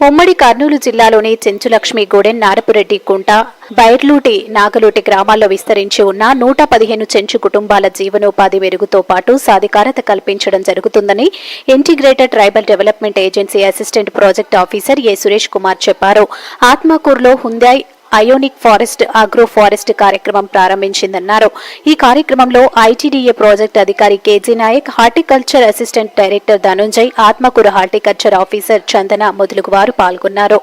ఉమ్మడి కర్నూలు జిల్లాలోని చెంచులక్ష్మిగూడెం నారపురెడ్డి కుంట బైర్లూటి నాగలూటి గ్రామాల్లో విస్తరించి ఉన్న నూట పదిహేను చెంచు కుటుంబాల జీవనోపాధి మెరుగుతో పాటు సాధికారత కల్పించడం జరుగుతుందని integrated tribal development agency assistant project officer A Suresh Kumar చెప్పారు. ఆత్మకూరులో Hyundai Ioniq forest agro forest కార్యక్రమం ప్రారంభించిందన్నారు. ఈ కార్యక్రమంలో ఐటీడీఏ ప్రాజెక్ట్ అధికారి KG Naik horticulture assistant director Dhananjay Atmakur horticulture officer Chandana మొదలుగు వారు పాల్గొన్నారు.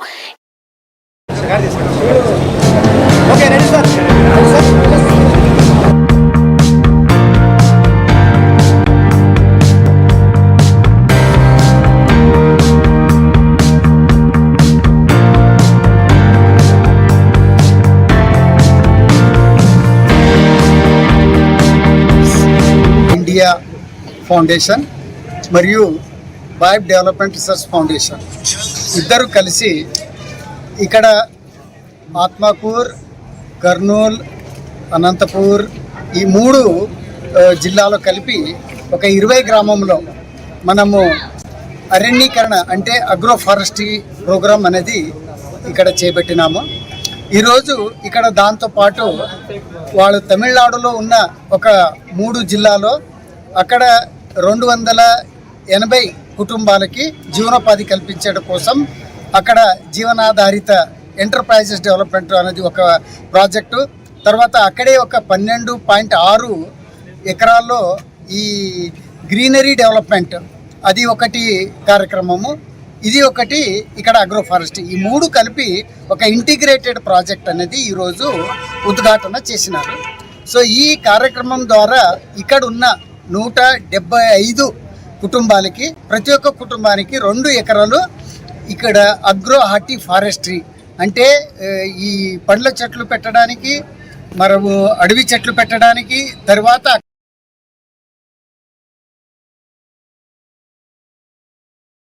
ఇండియా ఫౌండేషన్ మరియు వైబ్ డెవలప్మెంట్ రీసెర్చ్ ఫౌండేషన్. ఇద్దరు కలిసి ఇక్కడ ఆత్మాకూర్ కర్నూల్ అనంతపూర్ ఈ మూడు జిల్లాలో కలిపి ఒక ఇరవై గ్రామంలో మనము అరణ్యీకరణ అంటే అగ్రో ఫారెస్ట్రీ ప్రోగ్రామ్ అనేది ఇక్కడ చేపట్టినాము. ఈరోజు ఇక్కడ దాంతోపాటు వాళ్ళు తమిళనాడులో ఉన్న ఒక మూడు జిల్లాలో అక్కడ రెండు వందల ఎనభై కుటుంబాలకి జీవనోపాధి కల్పించడం కోసం అక్కడ జీవనాధారిత ఎంటర్ప్రైజెస్ డెవలప్మెంట్ అనేది ఒక ప్రాజెక్టు. తర్వాత అక్కడే ఒక పన్నెండు పాయింట్ ఆరు ఎకరాల్లో ఈ గ్రీనరీ డెవలప్మెంట్ అది ఒకటి కార్యక్రమము. ఇది ఒకటి ఇక్కడ అగ్రో ఫారెస్ట్ ఈ మూడు కలిపి ఒక ఇంటిగ్రేటెడ్ ప్రాజెక్ట్ అనేది ఈరోజు ఉద్ఘాటన చేసినారు. సో ఈ కార్యక్రమం ద్వారా ఇక్కడ ఉన్న నూట డెబ్బై ఐదు కుటుంబాలకి ప్రతి ఒక్క కుటుంబానికి రెండు ఎకరాలు ఇక్కడ అగ్రో హార్టీ ఫారెస్ట్రీ. అంటే ఈ పండ్ల చెట్లు పెట్టడానికి మనము అడవి చెట్లు పెట్టడానికి తర్వాత